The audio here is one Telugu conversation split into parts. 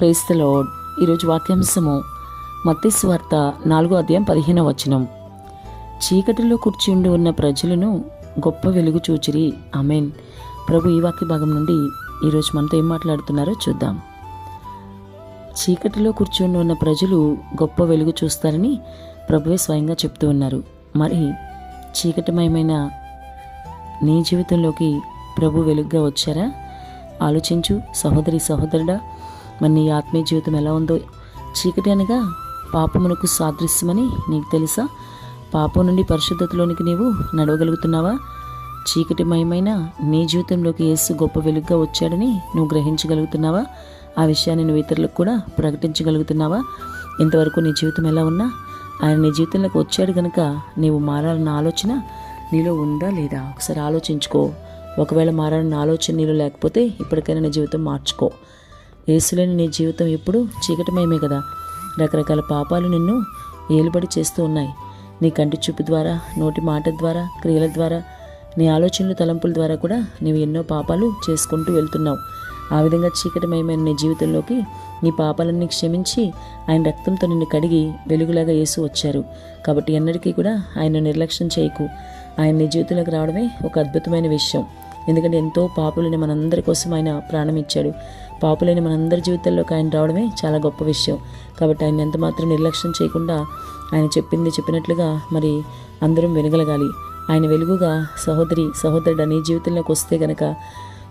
ప్రేస్తలో ఈరోజు వాక్యాంశము మత్తయి వార్త నాలుగో అధ్యాయం పదిహేనవ వచనం. చీకటిలో కూర్చుండి ఉన్న ప్రజలను గొప్ప వెలుగు చూచిరి. ఆమెన్. ప్రభు ఈ వాక్య భాగం నుండి ఈరోజు మనతో ఏం మాట్లాడుతున్నారో చూద్దాం. చీకటిలో కూర్చుండి ఉన్న ప్రజలు గొప్ప వెలుగు చూస్తారని ప్రభువే స్వయంగా చెప్తూ ఉన్నారు. మరి చీకటిమయమైన నీ జీవితంలోకి ప్రభు వెలుగుగా వచ్చారా? ఆలోచించు. సహోదరి సహోదరుడా మరి నీ ఆత్మీయ జీవితం ఎలా ఉందో చీకటి అనగా పాపమునకు సాదృశ్యమని నీకు తెలుసా? పాపం నుండి పరిశుద్ధతలోనికి నీవు నడవగలుగుతున్నావా? చీకటిమయమైన నీ జీవితంలోకి యేసు గొప్ప వెలుగుగా వచ్చాడని నువ్వు గ్రహించగలుగుతున్నావా? ఆ విషయాన్ని నువ్వు ఇతరులకు కూడా ప్రకటించగలుగుతున్నావా? ఇంతవరకు నీ జీవితం ఎలా ఉన్నా ఆయన నీ జీవితంలోకి వచ్చాడు గనుక నీవు మారాలన్న ఆలోచన నీలో ఉందా లేదా? ఒకసారి ఆలోచించుకో. ఒకవేళ మారాలన్న ఆలోచన నీలో లేకపోతే ఇప్పటికైనా నీ జీవితం మార్చుకో. యేసులేని నీ జీవితం ఎప్పుడూ చీకటమయమే కదా. రకరకాల పాపాలు నిన్ను ఏలుబడి చేస్తూ ఉన్నాయి. నీ కంటి చూపు ద్వారా నోటి మాట ద్వారా క్రియల ద్వారా నీ ఆలోచనలు తలంపుల ద్వారా కూడా నీవు ఎన్నో పాపాలు చేసుకుంటూ వెళ్తున్నావు. ఆ విధంగా చీకటమయమైన నీ జీవితంలోకి నీ పాపాలన్నీ క్షమించి ఆయన రక్తంతో నిన్ను కడిగి వెలుగులాగా వేసి వచ్చారు. కాబట్టి ఎన్నటికీ కూడా ఆయన నిర్లక్ష్యం చేయకు. ఆయన నీ జీవితంలోకి రావడమే ఒక అద్భుతమైన విషయం. ఎందుకంటే ఎంతో పాపులని మనందరి కోసం ఆయన ప్రాణం ఇచ్చాడు పాపులైన మనందరి జీవితాల్లోకి ఆయన రావడమే చాలా గొప్ప విషయం. కాబట్టి ఆయన ఎంత మాత్రం నిర్లక్ష్యం చేయకుండా ఆయన చెప్పింది చెప్పినట్లుగా మరి అందరం వినగలగాలి. ఆయన వెలుగుగా సహోదరి సహోదరుడు నీ జీవితంలోకి వస్తే గనక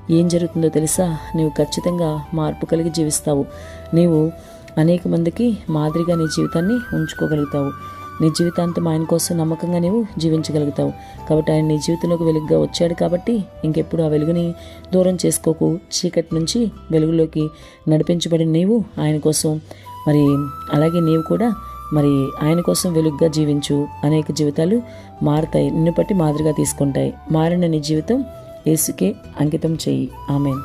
ఏం జరుగుతుందో తెలుసా? నీవు ఖచ్చితంగా మార్పు కలిగి జీవిస్తావు. నీవు అనేక మందికి మాదిరిగా నీ జీవితాన్ని ఉంచుకోగలుగుతావు. నీ జీవితాంతం ఆయన కోసం నమ్మకంగా నీవు జీవించగలుగుతావు. కాబట్టి ఆయన నీ జీవితంలోకి వెలుగుగా వచ్చాడు కాబట్టి ఇంకెప్పుడు ఆ వెలుగుని దూరం చేసుకోకు. చీకటి నుంచి వెలుగులోకి నడిపించబడిన నీవు ఆయన కోసం. మరి అలాగే నీవు కూడా మరి ఆయన కోసం వెలుగుగా జీవించు. అనేక జీవితాలు మారుతాయి. నిన్ను బట్టి మాదిరిగా తీసుకుంటాయి. మారిన నీ జీవితం యేసుకే అంకితం చెయ్యి ఆమెన్.